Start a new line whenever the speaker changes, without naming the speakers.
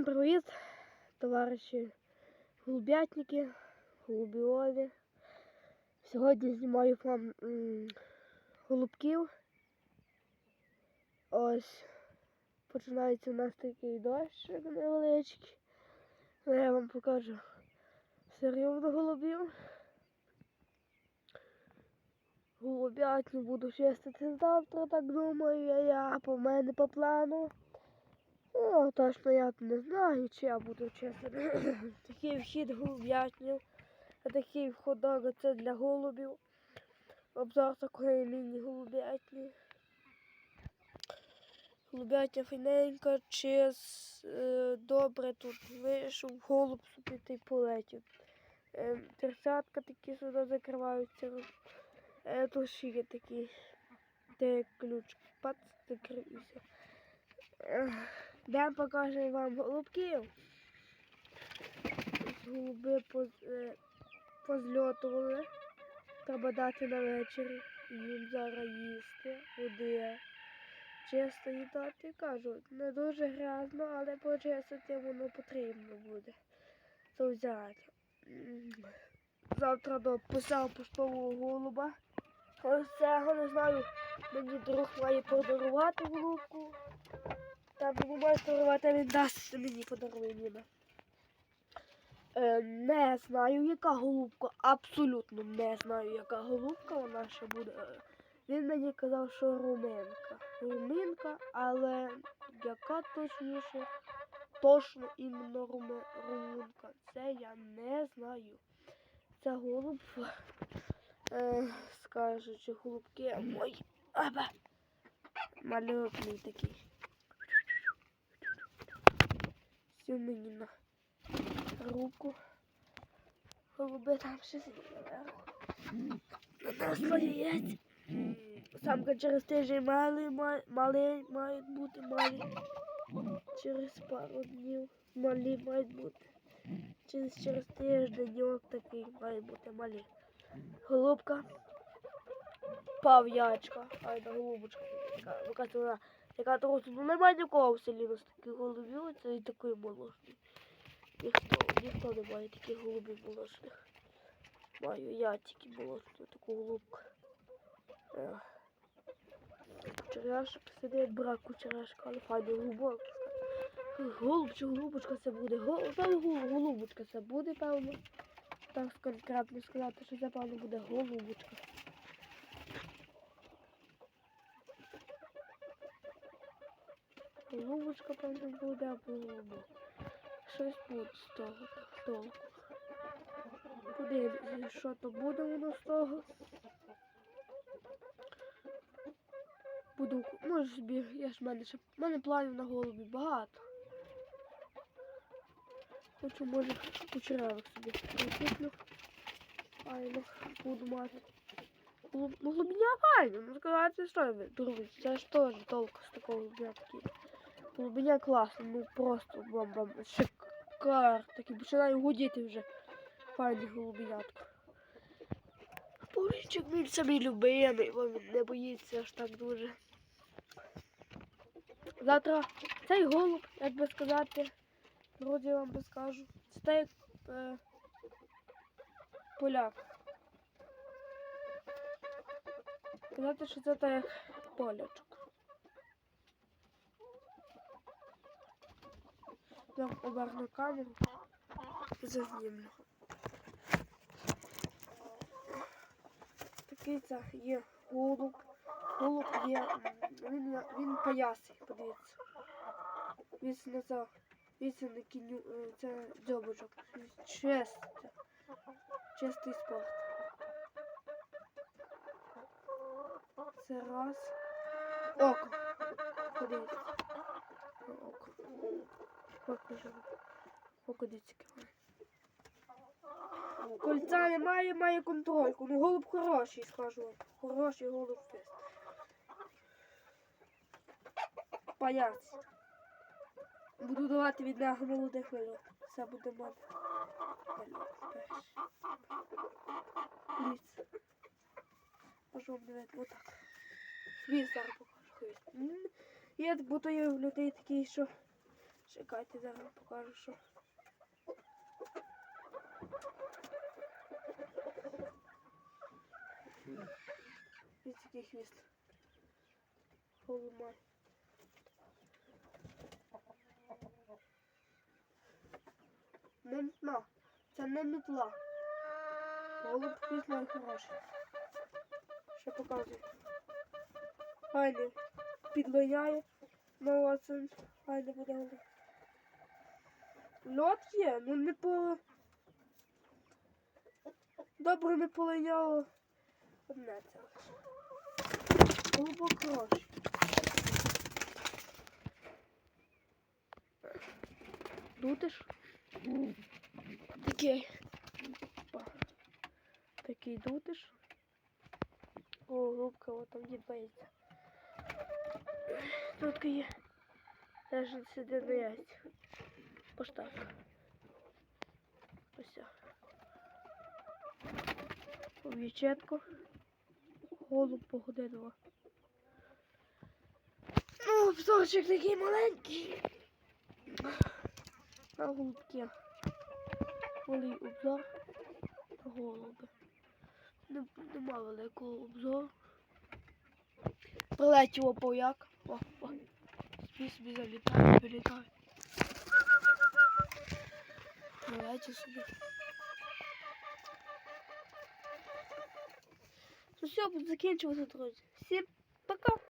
Всім привіт, товариші голубятники, голубіоли. Сьогодні знімаю вам голубків. Ось починається у нас такий дощ невеличкий. Ну, Я вам покажу серйозно голубів. Голубятню буду чистити завтра, так думаю, я, я по мене по плану. Ну, точно я не знаю, чи я буду чистити. такий вхід голуб'ятню, а такий входок це для голубів. Обзор такої міні-голуб'ятні. Голуб'ятня файненька, чис, е, добре тут вийшов, голуб собі та полетів. Е, терцятка такі сюди закриваються. Е, тут ще є такі, де ключ, пац, закрився. Дам покажу вам голубків. Голуби е, позльотували. Треба дати на вечір. Їм зараз їсти, води. Чисто їдати. Кажу, не дуже грязно, але почистити воно потрібно буде. То взяти. Завтра до писав поштового голуба. Ось цього не знаю. Мені друг має подарувати голубку. Там йому майструвати, а він дасть мені подарує Ніна. Е, не знаю, яка голубка. Абсолютно не знаю, яка голубка вона ще буде. Він мені казав, що руминка. Руминка, але яка точніше, точно іменно руме, румунка. Це я не знаю. Це голуб, е, скажучи, голубки мої. Аба. Малюкний такий. Всю мені на руку. Голуби там сидять наверху. На нас. Самка через тиждень мали, ма- мали мають бути малі. Через пару днів малі мають бути. Через, через тиждень такий має бути малі. Голубка. Пав'ячка. Ай, да голубочка. Вона яка того ну немає нікого в селі у нас таких голубів, це і такий молочний. Ніхто, ніхто не має таких голубів молочних. Маю я тільки молочну таку голубку. Ех. Кучеряшок сидить, брак кучеряшка, але файний голубок. Голуб чи голубочка це буде? Гол... та гол- Голубочка це буде, певно. Так конкретно сказати, що це певно буде голубочка. Голубочка, певно, буде або голубок. Щось буде з того толку. Подивимося, що то буде воно з того. Буду, може собі, я ж мене ще, в мене планів на голубі багато. Хочу, може, кучерявих собі куплю. Файно, буду мати. Голуб- Ну, глибиня файна, ну сказати, що ви, друзі, це ж теж толку з такого глибиня такі. Глибиня класна, ну просто бомба, шикар, такий починаю гудіти вже. Файний голубенятко. Повінчик мій самий любимий, бо він не боїться аж так дуже. Завтра цей голуб, як би сказати, я вам би скажу. Це так е, поляк. Сказати, що це так як полячок. Я оберну камеру зазніму. Такий це є голуб. Голуб є. Він, він паясий, подивіться. Він за. Він на кіню. е, Це дзьобочок. Чисте. Чистий спорт. Це раз. Око. Подивіться. Око. Око дивіться. Кольця немає, має контрольку. Ну голуб хороший, скажу. Хороший голуб фест. Паяць. Буду давати від нього молодих вильот. Це буде мати. Дивіться. Можу вам дивити отак. Хвіст зараз покажу хвіст. Є, бо то є в людей такий, що Чекайте, зараз покажу, що. Ось такий хвіст. Голума. Не метла. Це не метла. Голуб хвіст хороший. Ще показую. Файний. Підлиняє. Ну, а це буде голуб. Льот є, ну не по. Добре не полиняло. Одне це. Голубок хороший. Дутиш? Такий. Такий дутиш. О, голубка, от там дід боїться. Тут є. Теж сюди на яйця. Поштак. Ось. так. Овічетко. Голуб погодинова. Ну, обзорчик такий маленький. На голубки. Малий обзор. на Голуби. Нема великого обзору. Прилетіло пояк. О, о. Собі собі залітає, вилітає. Прилетів собі. Ну все, буду закінчувати, друзі. Всім пока!